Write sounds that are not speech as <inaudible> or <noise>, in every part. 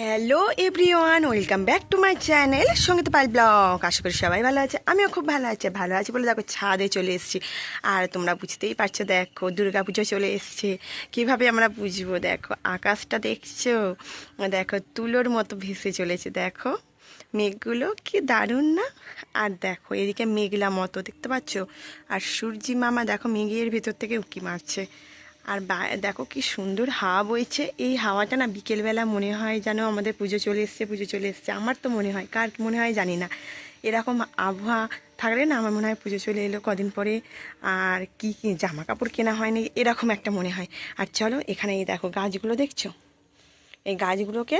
Hello everyone welcome back to my channel Sangeet Pal vlog আশা করি সবাই ভালো আছে। আমিও খুব ভালো আছি ভালো আছি বলে দেখো ছাদে চলে এসেছি। আর তোমরা বুঝতেই পারছ, দেখো পুজো চলে এসছে। কীভাবে আমরা বুঝব, দেখো, আকাশটা দেখছ? দেখো, তুলোর মতো ভেসে চলেছে, দেখো। মেঘগুলো কি দারুণ না? আর দেখো, এদিকে মেঘলা মতো, দেখতে পাচ্ছ? আর সূর্যি মামা, দেখো, মেঘের ভেতর থেকে উঁকি মারছে। আর দেখো কি সুন্দর হাওয়া বইছে। এই হাওয়াটা না বিকেলবেলা মনে হয় যেন আমাদের পুজো চলে এসছে, পুজো চলে এসছে। আমার তো মনে হয়, কার মনে হয় জানি না। এরকম আবহাওয়া থাকলে না আমার মনে হয় পুজো চলে এলো কদিন পরে। আর কি কি জামা কাপড় কেনা হয়নি, এরকম একটা মনে হয়। আর চলো এখানে এই দেখো গাছগুলো দেখছ? এই গাছগুলোকে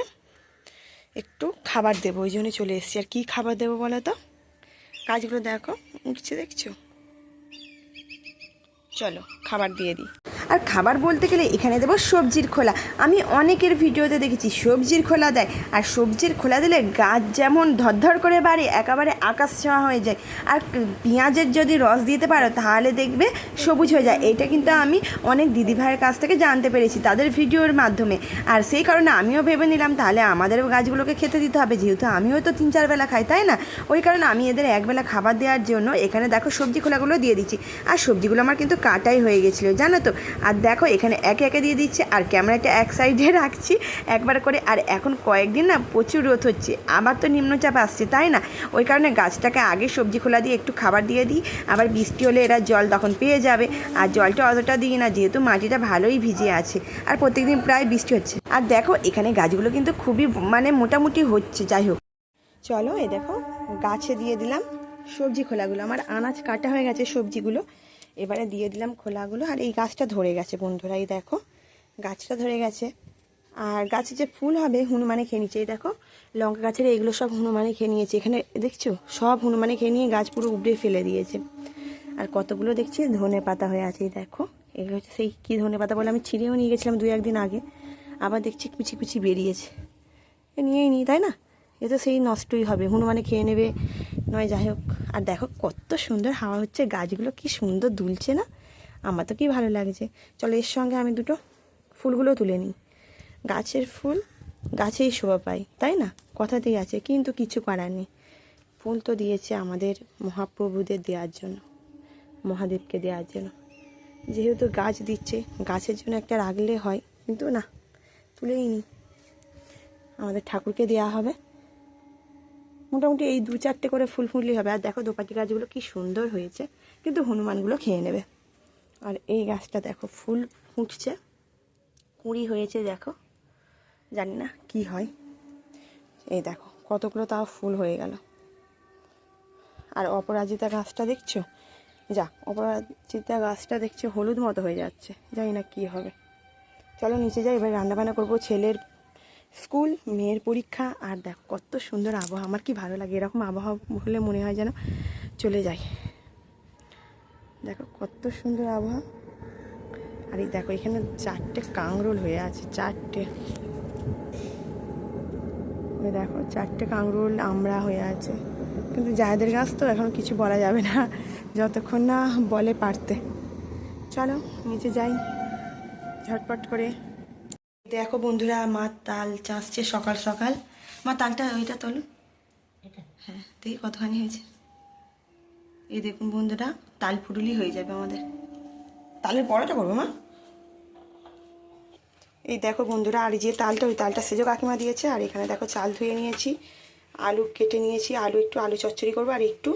একটু খাবার দেবো, ওই জন্য চলে এসেছি। আর কি খাবার দেবো বলো তো? গাছগুলো দেখো উঠছে দেখছ? চলো, খাবার দিয়ে দিই। আর খাবার বলতে গেলে এখানে দেবো সবজির খোলা। আমি অনেকের ভিডিওতে দেখেছি সবজির খোলা দেয়, আর সবজির খোলা দিলে গাছ যেমন ধরধর করে বাড়ে, একেবারে আকাশ ছোঁয়া হয়ে যায়। আর পেঁয়াজের যদি রস দিতে পারো, তাহলে দেখবে সবুজ হয়ে যায়। এটা কিন্তু আমি অনেক দিদিভাইয়ের কাছ থেকে জানতে পেরেছি তাদের ভিডিওর মাধ্যমে। আর সেই কারণে আমিও ভেবে নিলাম, তাহলে আমাদের গাছগুলোকে খেতে দিতে হবে। যেহেতু আমিও তো তিন চার বেলা খাই, তাই না? ওই কারণে আমি এদের একবেলা খাবার দেওয়ার জন্য এখানে দেখো সবজি খোলাগুলো দিয়ে দিচ্ছি। আর সবজিগুলো আমার কিন্তু কাটাই হয়ে গেছিল, জানো তো? আর দেখো, এখানে একে একে দিয়ে দিচ্ছে, আর ক্যামেরাটা এক সাইডে <laughs> রাখছি একবার করে। আর এখন কয়েকদিন না প্রচুর রোদ হচ্ছে, আবার তো নিম্নচাপ আসছে, তাই না? ওই কারণে গাছটাকে আগে সবজি খোলা দিয়ে একটু খাবার দিয়ে দিই, আবার বৃষ্টি হলে এরা জল তখন পেয়ে যাবে। আর জলটা অতটা দিই না, যেহেতু মাটিটা ভালোই ভিজে আছে, আর প্রত্যেকদিন প্রায় বৃষ্টি হচ্ছে। আর দেখো, এখানে গাছগুলো কিন্তু খুবই মানে মোটামুটি হচ্ছে, যাই হোক। চলো, এ দেখো, গাছে দিয়ে দিলাম সবজি খোলাগুলো, আমার আনাজ কাটা হয়ে গেছে সবজিগুলো। এবারে দিয়ে দিলাম খোলাগুলো। আর এই গাছটা ধরে গেছে বন্ধুরা, এই দেখো, গাছটা ধরে গেছে। আর গাছে যে ফুল হবে হনুমানে খেয়ে নিচ্ছে, এই দেখো, লঙ্কা গাছের এগুলো সব হনুমানে খেয়ে নিয়েছে। এখানে দেখছ, সব হনুমানে খেয়ে নিয়ে গাছ পুরো উপড়ে ফেলে দিয়েছে। আর কতগুলো দেখছি, ধনে পাতা হয়ে আছে, এই দেখো। এগুলো হচ্ছে সেই কী ধনে পাতা বলে আমি ছিঁড়েও নিয়ে গেছিলাম দু একদিন আগে। আবার দেখছি কুচি কুচি বেরিয়েছে। এ নিয়েই নিই তাই না? এ তো সেই নষ্টই হবে, হনুমানে খেয়ে নেবে। নয়, যাই হোক। আর দেখো কত সুন্দর হাওয়া হচ্ছে, গাছগুলো কি সুন্দর দুলছে না? আমার তো কি ভালো লাগছে। চলো এর সঙ্গে আমি দুটো ফুলগুলো তুলে নিই। গাছের ফুল গাছেই শোভা পাই তাই না? কথাতেই আছে, কিন্তু কিছু করার নেই। ফুল তো দিয়েছে আমাদের মহাপ্রভুদের দেওয়ার জন্য, মহাদেবকে দেওয়ার জন্য। যেহেতু গাছ দিচ্ছে, গাছের জন্য একটা রাখলে হয়, কিন্তু না, তুলেই নিই। আমাদের ঠাকুরকে দেওয়া হবে। মোটামুটি এই দু চারটে করে ফুল ফুলই হবে। আর দেখো দোপাটি গাছগুলো কি সুন্দর হয়েছে। কিন্তু হনুমানগুলো খেয়ে নেবে। আর এই গাছটা দেখো, ফুল ফুটছে। কুড়ি হয়েছে দেখো। জানি না কি হয়। এই দেখো, কতগুলো তাও ফুল হয়ে গেল। আর অপরাজিতা গাছটা দেখছ? যা, অপরাজিতা গাছটা দেখছ হলুদ মতো হয়ে যাচ্ছে। জানি না কি হবে। চলো নিচে যাই, এবার রান্নাবান্না করব ছেলের স্কুল, মেয়ের পরীক্ষা, আর দেখো কত সুন্দর আবহাওয়া। আমার কি ভালো লাগে? এরকম আবহাওয়া হলে মনে হয় যেন চলে যাই দেখো কত সুন্দর আবহাওয়া। আর এই দেখো, এখানে চারটে কাংরোল হয়ে আছে, চারটে। দেখো, চারটে কাংরোল আমরা হয়ে আছে। কিন্তু জায়দের গাছ তো এখন কিছু বলা যাবে না, যতক্ষণ না বলে পারতে। চলো, নিচে যাই। ঝটপট করে দেখো বন্ধুরা মা তাল চাষছে সকাল সকাল। মা তালটা ওইটা তোলো। হ্যাঁ দেখি কতখানি হয়েছে। এই দেখুন বন্ধুরা তাল ফুটুলি হয়ে যাবে আমাদের। তালের বড়টা করব মা? এই দেখো বন্ধুরা আর যে তালটা ওই তালটা সেজো কাকিমা দিয়েছে আর এখানে দেখো চাল ধুয়ে নিয়েছি আলু কেটে নিয়েছি আলু একটু আলু চচ্চড়ি করব আর একটু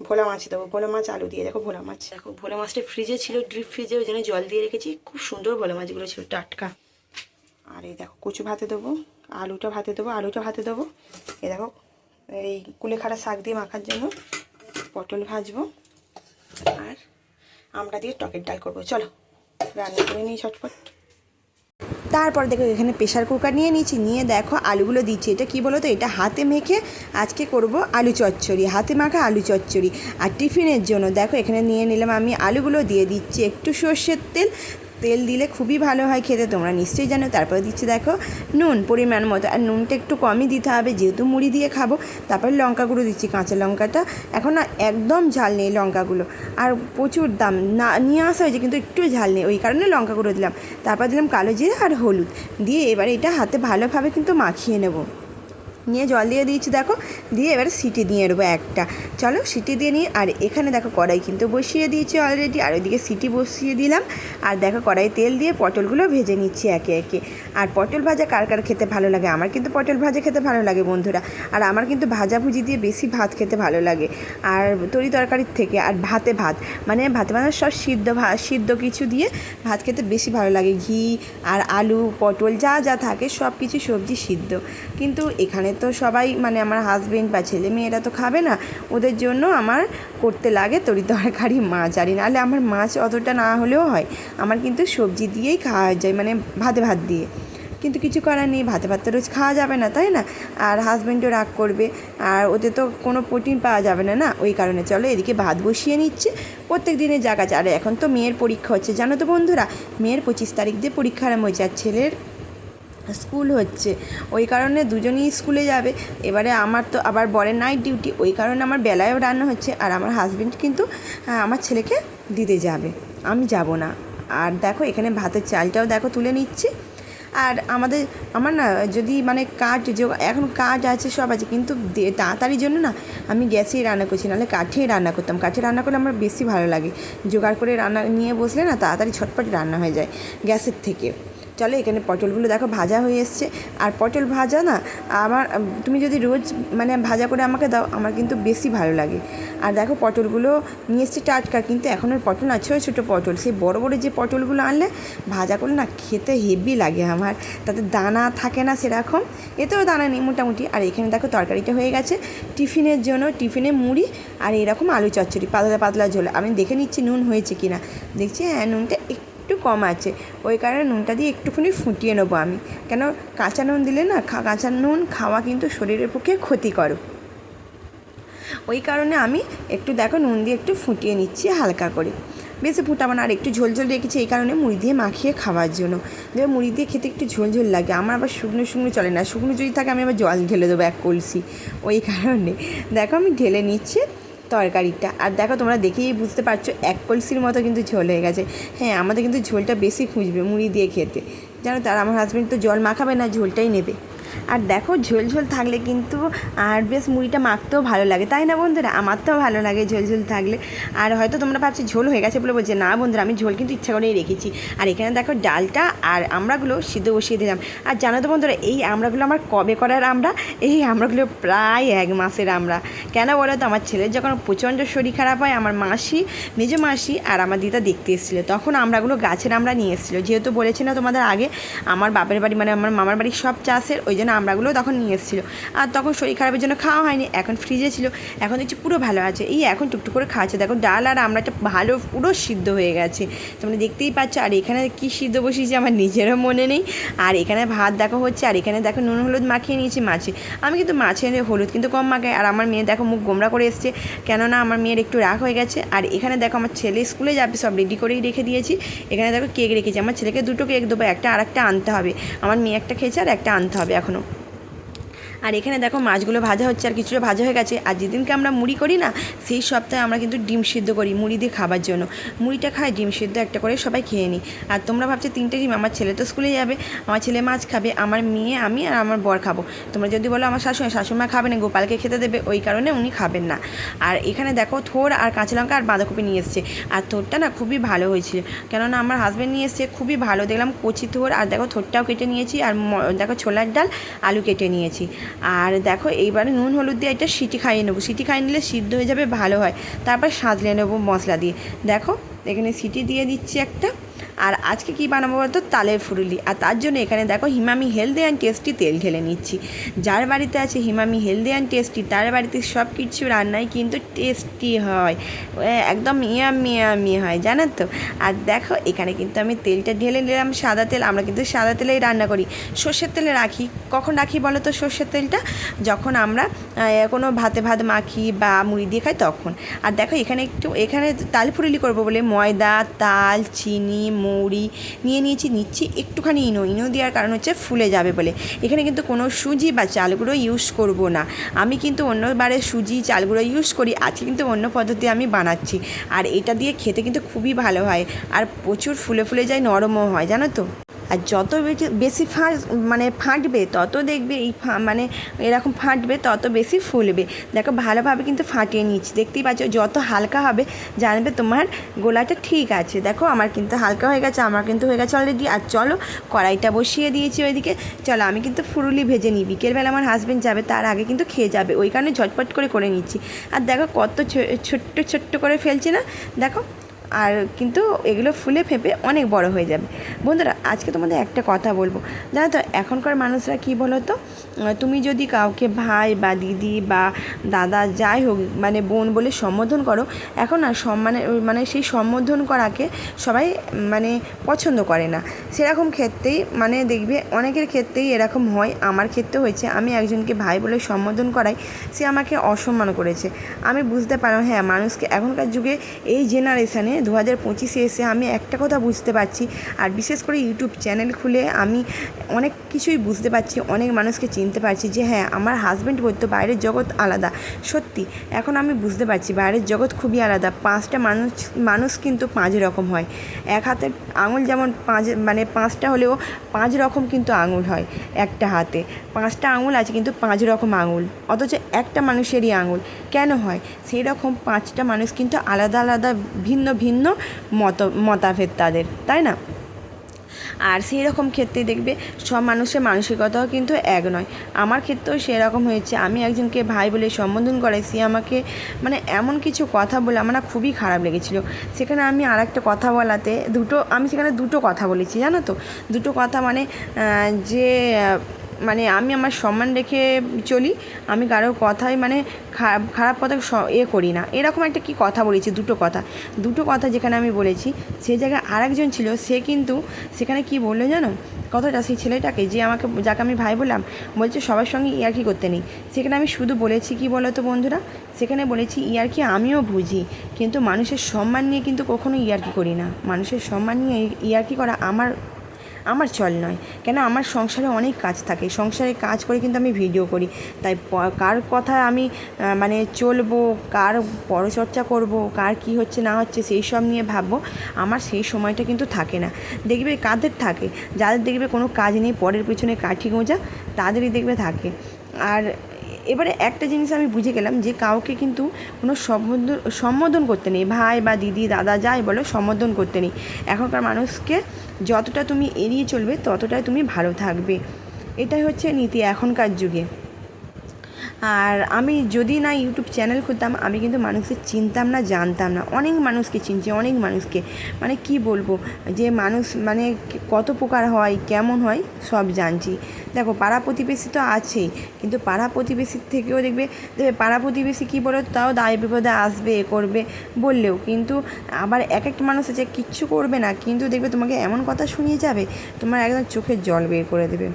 ভোলা মাছ দেবো। ভোলা মাছ আলু দিয়ে দেখো ভোলা মাছ। দেখো ভোলা মাছটা ফ্রিজে ছিল ড্রিপ ফ্রিজে ওই জন্য জল দিয়ে রেখেছি। খুব সুন্দর ভোলা মাছগুলো ছিল টাটকা। আর এই দেখো কচু ভাতে দেবো, আলুটা ভাতে দেবো, আলুটা ভাতে দেবো। এই দেখো, এই কুলেখাড়া শাক দিয়ে মাখার জন্য পটল ভাজবো আর আমরা দিয়ে টকের ডাল করব। চলো, রান্না করে নিই ছটপট তারপর দেখো এখানে প্রেশার কুকার নিয়ে নিয়েছি, নিয়ে দেখো আলুগুলো দিচ্ছি। এটা কি বলো তো এটা হাতে মেখে আজকে করব আলু চচ্চড়ি, হাতে মাখা আলু চচ্চড়ি। আর টিফিনের জন্য দেখো এখানে নিয়ে নিলাম আমি আলুগুলো দিয়ে দিচ্ছি একটু সর্ষের তেল তেল দিলে খুবই ভালো হয় খেতে, তোমরা নিশ্চয়ই জানো। তারপরে দিচ্ছি দেখো নুন, পরিমাণ মতো। আর নুনটা একটু কমই দিতে হবে, যেহেতু মুড়ি দিয়ে খাব, তারপরে লঙ্কা গুঁড়ো দিচ্ছি, কাঁচা লঙ্কাটা। এখন না একদম ঝাল নেই লঙ্কাগুলো। আর প্রচুর দাম, না, নিয়ে আসা হয়েছে, কিন্তু একটু ঝাল নেই। ওই কারণে লঙ্কা গুঁড়ো দিলাম। তারপর দিলাম কালো জিরে আর হলুদ। দিয়ে এবারে এটা হাতে ভালোভাবে কিন্তু মাখিয়ে নেব। নিয়ে জল দিয়ে দিয়েছি, দেখো। দিয়ে এবারে সিটি দিয়ে নেব একটা। চলো সিটি দিয়ে নিই, আর এখানে দেখো কড়াই কিন্তু বসিয়ে দিয়েছি অলরেডি আর ওইদিকে সিটি বসিয়ে দিলাম। আর দেখো কড়াই তেল দিয়ে পটলগুলো ভেজে নিচ্ছি একে একে। আর পটল ভাজা কার কার খেতে ভালো লাগে? আমার কিন্তু পটল ভাজা খেতে ভালো লাগে বন্ধুরা। আর আমার কিন্তু ভাজাভুজি দিয়ে বেশি ভাত খেতে ভালো লাগে, আর তরি তরকারির থেকে। আর ভাতে ভাত মানে ভাতে মানে সব সিদ্ধ ভাত সিদ্ধ কিছু দিয়ে ভাত খেতে বেশি ভালো লাগে। ঘি আর আলু, পটল যা যা থাকে সব কিছু সবজি সিদ্ধ। কিন্তু এখানে তো সবাই মানে আমার হাজবেন্ড বা ছেলে মেয়েরা তো খাবে না, ওদের জন্য আমার করতে লাগে তরি তরকারি মাছ। আর নাহলে আমার মাছ অতটা না হলেও হয়, আমার কিন্তু সবজি দিয়েই খাওয়া যায় মানে ভাতে ভাত দিয়ে। কিন্তু কিছু করার নেই, ভাতে ভাত তো রোজ খাওয়া যাবে না, তাই না? আর হাজব্যান্ডও রাগ করবে, আর ওতে তো কোনো প্রোটিন পাওয়া যাবে না না? ওই কারণে চলো এদিকে ভাত বসিয়ে নিচ্ছে, প্রত্যেক দিনের জায়গা। আর এখন তো মেয়ের পরীক্ষা হচ্ছে, জানো তো বন্ধুরা? মেয়ের পঁচিশ তারিখ দিয়ে পরীক্ষা আরম্ভ হয়েছে আর ছেলের স্কুল হচ্ছে। ওই কারণে দুজনেই স্কুলে যাবে। এবারে আমার তো আবার বরের নাইট ডিউটি ওই কারণে আমার বেলায়ও রান্না হচ্ছে আর আমার হাজব্যান্ড কিন্তু আহ, আমার ছেলেকে দিতে যাবে। আমি যাব না। আর দেখো এখানে ভাতের চালটাও দেখো তুলে নিচ্ছি। আর আমাদের আমার না যদি মানে কাঠ জোগা এখন কাঠ আছে সব আছে কিন্তু তাড়াতাড়ির জন্য না আমি গ্যাসেই রান্না করছি নাহলে কাঠেই রান্না করতাম। কাঠে রান্না করলে আমার বেশি ভালো লাগে। জোগাড় করে রান্না নিয়ে বসলে না তাড়াতাড়ি ছটপট রান্না হয়ে যায় গ্যাসের থেকে। চলো, এখানে পটলগুলো দেখো ভাজা হয়ে এসছে। আর পটল ভাজা না, আমার, তুমি যদি রোজ মানে ভাজা করে আমাকে দাও, আমার কিন্তু বেশি ভালো লাগে। আর দেখো পটলগুলো নিয়ে এসছে টাটকা, কিন্তু এখন আর পটল না ছোটো ছোটো পটল। সেই বড় বড় যে পটলগুলো আনলে ভাজা করলে না খেতে হেভি লাগে আমার। তাতে দানা থাকে না সেরকম, এতেও দানা নেই মোটামুটি। আর এখানে দেখো তরকারিটা হয়ে গেছে টিফিনের জন্য, টিফিনে মুড়ি আর এরকম আলু চচ্চড়ি, পাতলা পাতলা ঝোল। আমি দেখে নিচ্ছি নুন হয়েছে কি না দেখছি হ্যাঁ নুনটা একটু কম আছে। ওই কারণে নুনটা দিয়ে একটুখানি ফুটিয়ে নেব আমি। কেন কাঁচা নুন দিলে না কাঁচা নুন খাওয়া কিন্তু শরীরের পক্ষে ক্ষতিকর। ওই কারণে আমি একটু দেখো নুন দিয়ে একটু ফুটিয়ে নিচ্ছি হালকা করে। বেশি ফুটাবো না, আর একটু ঝোল ঝোল রেখেছি, এই কারণে মুড়ি দিয়ে মাখিয়ে খাওয়ার জন্য। দেখো মুড়ি দিয়ে খেতে একটু ঝোল ঝোল লাগে, আমার আবার শুকনো শুকনো চলে না। শুকনো যদি থাকে আমি আবার জল ঢেলে দেবো এক কলসি। ওই কারণে। দেখো আমি ঢেলে নিচ্ছি। তরকারিটা। আর দেখো, তোমরা দেখেই বুঝতে পারছ, এক কলসির মতো কিন্তু ঝোল হয়ে গেছে। হ্যাঁ আমাদের কিন্তু ঝোলটা বেশি খুঁজবে মুড়ি দিয়ে খেতে। জানো তার আমার হাজব্যান্ড তো জল মাখাবে না, ঝোলটাই নেবে। আর দেখো, ঝোল ঝোল থাকলে কিন্তু আর বেশ মুড়িটা মাখতেও ভালো লাগে। তাই না বন্ধুরা? আমার তো ভালো লাগে ঝোল ঝোল থাকলে। আর হয়তো তোমরা ভাবছি ঝোল হয়ে গেছে বলে বলছে না বন্ধুরা, আমি ঝোল কিন্তু ইচ্ছা করেই রেখেছি। আর এখানে দেখো ডালটা আর আমরাগুলো সিদ্ধ বসিয়ে দিলাম। আর জানো তো বন্ধুরা, এই আমড়াগুলো আমার কবে করার আমরা এই আমড়াগুলো প্রায় এক মাসের আমরা কেন বলো তো? আমার ছেলের যখন প্রচণ্ড শরীর খারাপ হয়, আমার মাসি মেজ মাসি আর আমার দিদা দেখতে এসেছিল। তখন আমরাগুলো গাছের আমরা নিয়ে এসেছিল। যেহেতু বলেছি না তোমাদের আগে, আমার বাপের বাড়ি মানে আমার মামার বাড়ি সব চাষের ওই জন্য আমড়াগুলো তখন নিয়ে এসেছিল। আর তখন শরীর খারাপের জন্য খাওয়া হয়নি, এখন ফ্রিজে ছিল। এখন দেখছি পুরো ভালো আছে। এই এখন টুকটুক করে খাচ্ছে। দেখো ডাল আর আমড়াটা ভালো, পুরো সিদ্ধ হয়ে গেছে। তোমরা দেখতেই পাচ্ছ, আর এখানে কি সিদ্ধ বসিয়েছি আমার নিজেরও মনে নেই। আর এখানে ভাত দেখো হচ্ছে, আর এখানে দেখো নুন, হলুদ মাখিয়ে নিয়েছি মাছে। আমি কিন্তু মাছের হলুদ কিন্তু কম মাখাই। আর আমার মেয়ে দেখো মুখ গোমরা করে এসছে। কেননা আমার মেয়ের একটু রাগ হয়ে গেছে। আর এখানে দেখো আমার ছেলে স্কুলে যাবে, সব রেডি করেই রেখে দিয়েছি। এখানে দেখো কেক রেখেছি। আমার ছেলেকে দুটো কেক দেবো, একটা আর একটা আনতে হবে। আমার মেয়ে একটা খেয়েছে আর একটা আনতে হবে no. আর এখানে দেখো মাছগুলো ভাজা হচ্ছে, আর কিছুটা ভাজা হয়ে গেছে। আর যেদিনকে আমরা মুড়ি করি না, সেই সপ্তাহে আমরা কিন্তু ডিম সিদ্ধ করি মুড়ি দিয়ে খাবার জন্য। মুড়িটা খাই ডিম সিদ্ধ একটা করে সবাই খেয়ে নিই। আর তোমরা ভাবছ তিনটে ডিম, আমার ছেলে তো স্কুলে যাবে, আমার ছেলে মাছ খাবে, আমার মেয়ে, আমি আর আমার বর খাব। তোমরা যদি বলো আমার শাশুড়ি, শাশুড়িমা খাবে না, গোপালকে খেতে দেবে, ওই কারণে উনি খাবেন না। আর এখানে দেখো থোর আর কাঁচা লঙ্কা আর বাঁধাকপি নিয়ে এসছে। আর থোরটা না খুবই ভালো হয়েছিল, কেননা আমার হাজব্যান্ড নিয়ে এসছে, খুবই ভালো। দেখলাম কচি থোর, আর দেখো থোরটাও কেটে নিয়েছি, আর দেখো ছোলার ডাল, আলু কেটে নিয়েছি। আর দেখো এইবারে নুন, হলুদ দিয়ে একটা সিটি খাইয়ে নেব। সিটি খাইয়ে নিলে সিদ্ধ হয়ে যাবে, ভালো হয়। তারপর সাজলে নেব মশলা দিয়ে। দেখো, এখানে সিটি দিয়ে দিচ্ছি একটা। আর আজকে কি বানাবো বলতো? তালের ফুরুলি। আর তার জন্য এখানে দেখো হিমামি হেলদি অ্যান্ড টেস্টি তেল ঢেলে নিচ্ছি। যার বাড়িতে আছে হিমামি হেলদি অ্যান্ড টেস্টি, তার বাড়িতে সব কিছু রান্নাই কিন্তু টেস্টি হয়। একদম ইয়ামি ইয়ামি হয় জানেন তো? আর দেখো, এখানে কিন্তু আমি তেলটা ঢেলে নিলাম, সাদা তেল। আমরা কিন্তু সাদা তেলেই রান্না করি। সর্ষের তেলে রাখি। কখন রাখি বলো তো সর্ষের তেলটা? যখন আমরা কোনো ভাতে ভাত মাখি বা মুড়ি দিয়ে খাই তখন। আর দেখো এখানে একটু, এখানে তাল ফুরুলি করব বলে ময়দা, তাল, চিনি মৌরি নিয়ে নিয়েছি, নিচ্ছি, একটুখানি ইনো ইনো দেওয়ার কারণ হচ্ছে ফুলে যাবে বলে। এখানে কিন্তু কোনো সুজি বা চালগুলো ইউজ করব না। আমি কিন্তু অন্যবারে সুজি, চালগুলো ইউজ করি, আজকে কিন্তু অন্য পদ্ধতি আমি বানাচ্ছি। আর এটা দিয়ে খেতে কিন্তু খুবই ভালো হয়। আর প্রচুর ফুলে ফুলে যায়, নরমও হয়, জানো তো? আর যত বেশি ফাঁস মানে ফাটবে, তত দেখবে এই মানে এরকম ফাটবে, তত বেশি ফুলবে। দেখো, ভালোভাবে কিন্তু ফাটিয়ে নিচ্ছি দেখতেই পাচ্ছ, যত হালকা হবে, জানবে তোমার গোলাটা ঠিক আছে। দেখো, আমার কিন্তু হালকা হয়ে গেছে, আমার কিন্তু হয়ে গেছে অলরেডি আর চলো, কড়াইটা বসিয়ে দিয়েছি ওইদিকে। চলো, আমি কিন্তু ফুরুলি ভেজে নিই। বিকেলবেলা আমার হাজব্যান্ড যাবে, তার আগে কিন্তু খেয়ে যাবে। ওই কারণে ঝটপট করে করে নিচ্ছি। আর দেখো, কত ছোট্ট ছোট্ট করে ফেলছি না? দেখো আর কিন্তু এগুলো ফুলে ফেপে অনেক বড় হয়ে যাবে। বন্ধুরা, আজকে তোমাদের একটা কথা বলব। জানো তো, এখনকার মানুষরা কি বলো তো তুমি যদি কাউকে ভাই বা দিদি বা দাদা যাই হোক মানে বোন বলে সম্বোধন করো, এখন আর সম্মানে মানে সেই সম্বোধন করাকে সবাই মানে পছন্দ করে না। সেরকম ক্ষেত্রেই মানে দেখবে অনেকের ক্ষেত্রেই এরকম হয়। আমার ক্ষেত্রে হয়েছে। আমি একজনকে ভাই বলে সম্বোধন করাই, সে আমাকে অসম্মান করেছে। আমি বুঝতে পারলাম হ্যাঁ মানুষকে এখনকার যুগে এই জেনারেশানে দু হাজার পঁচিশে এসে আমি একটা কথা বুঝতে পারছি আর বিশেষ করে ইউটিউব চ্যানেল খুলে আমি অনেক কিছুই বুঝতে পারছি, অনেক মানুষকে চিনতে পারছি যে হ্যাঁ আমার হাজব্যান্ড বলতো বাইরের জগৎ আলাদা। সত্যি, এখন আমি বুঝতে পারছি বাইরের জগৎ খুবই আলাদা। পাঁচটা মানুষ মানুষ কিন্তু পাঁচ রকম হয়। এক হাতের আঙুল যেমন পাঁচ মানে পাঁচটা হলেও পাঁচ রকম কিন্তু আঙুল হয় একটা হাতে। পাঁচটা আঙুল আছে কিন্তু পাঁচ রকম আঙুল। অথচ একটা মানুষেরই আঙুল। কেন হয়? সেই রকম পাঁচটা মানুষ কিন্তু আলাদা আলাদা ভিন্ন ভিন্ন মত, মতাভেদ তাদের, তাই না? আর সেই রকম ক্ষেত্রে দেখবে সব মানুষের মানসিকতাও কিন্তু এক নয়। আমার ক্ষেত্রেও সেরকম হয়েছে। আমি একজনকে ভাই বলে সম্বোধন করাই, সে আমাকে মানে এমন কিছু কথা বলে আমার খুবই খারাপ লেগেছিলো। সেখানে আমি আর একটা কথা বলাতে দুটো, আমি সেখানে দুটো কথা বলেছি, জানো তো? দুটো কথা মানে যে মানে আমি আমার সম্মান রেখে চলি, আমি কারোর কথাই মানে খারাপ কথা স- এ করি না। এরকম একটা কি কথা বলেছি, দুটো কথা। দুটো কথা যেখানে আমি বলেছি সেই জায়গায় আরেকজন ছিল, সে কিন্তু সেখানে কি বলল জানো? কথাটা সেই ছেলেটাকে যে আমাকে, যাকে আমি ভাই বললাম, বলছে সবার সঙ্গে ইয়ার্কি করতে নেই। সেখানে আমি শুধু বলেছি কি বলো তো বন্ধুরা? সেখানে বলেছি ইয়ার্কি আমিও বুঝি, কিন্তু মানুষের সম্মান নিয়ে কিন্তু কখনো ইয়ার্কি করি না। মানুষের সম্মান নিয়ে ইয়ার্কি করা আমার আমার চল নয়। কেন? আমার সংসারে অনেক কাজ থাকে। সংসারে কাজ করে কিন্তু আমি ভিডিও করি। তাই কার কথা আমি মানে চলবো, কার পরচর্চা করব, কার কি হচ্ছে, না হচ্ছে, সেই সব নিয়ে ভাববো, আমার সেই সময়টা কিন্তু থাকে না। দেখবে কাদের থাকে? যাদের দেখবে কোনো কাজ নেই, পরের পিছনে কাঠি গোঁজা, তাদেরই দেখবে থাকে। আর এবারে একটা জিনিস আমি বুঝে গেলাম যে কাউকে কিন্তু কোনো সম্বোধন সম্বোধন করতে নেই। ভাই বা দিদি, দাদা যাই বলো, সম্বোধন করতে নেই। এখনকার মানুষকে যতটা তুমি এড়িয়ে চলবে, ততটাই তুমি ভালো থাকবে। এটাই হচ্ছে নীতি এখনকার যুগে। আর আমি যদি না ইউটিউব চ্যানেল খুলতাম, আমি কিন্তু মানুষকে চিনতাম না, জানতাম না। অনেক মানুষকে চিনছি, অনেক মানুষকে। মানে কি বলব? যে মানুষ মানে কত প্রকার হয়, কেমন হয়, সব জানছি। দেখো, পাড়া প্রতিবেশী তো আছেই, কিন্তু পাড়া প্রতিবেশীর থেকেও দেখবে দেখবে পাড়া প্রতিবেশী কী বলো, তাও দায় বিপদে আসবে, এ করবে বললেও। কিন্তু আবার এক একটা মানুষ আছে, কিচ্ছু করবে না, কিন্তু দেখবে তোমাকে এমন কথা শুনিয়ে যাবে, তোমার একদম চোখের জল বের করে দেবে।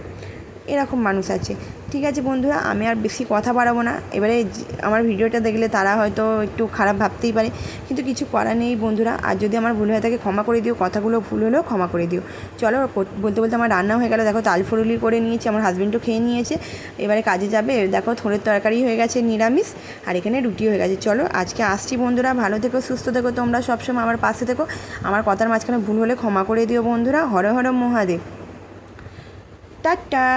এরকম মানুষ আছে। ঠিক আছে বন্ধুরা, আমি আর বেশি কথা বাড়াবো না। এবারে আমার ভিডিওটা দেখলে তারা হয়তো একটু খারাপ ভাবতেই পারে। কিন্তু কিছু করার নেই বন্ধুরা। আর যদি আমার ভুল হয়ে থাকে, ক্ষমা করে দিও। কথাগুলো ভুল হলেও ক্ষমা করে দিও। চলো বলতে বলতে আমার রান্না হয়ে গেল। দেখো, তাল ফুরুলি করে নিয়েছি। আমার হাজব্যান্ডও খেয়ে নিয়েছে। এবারে কাজে যাবে। দেখো, থোড়ের তরকারি হয়ে গেছে, নিরামিষ। আর এখানে রুটি হয়ে গেছে। চলো, আজকে আসছি বন্ধুরা। ভালো থেকো, সুস্থ থেকো। তোমরা সবসময় আমার পাশে থেকো। আমার কথার মাঝখানে ভুল হলে ক্ষমা করে দিও বন্ধুরা। হর হর মহাদেব। টাটা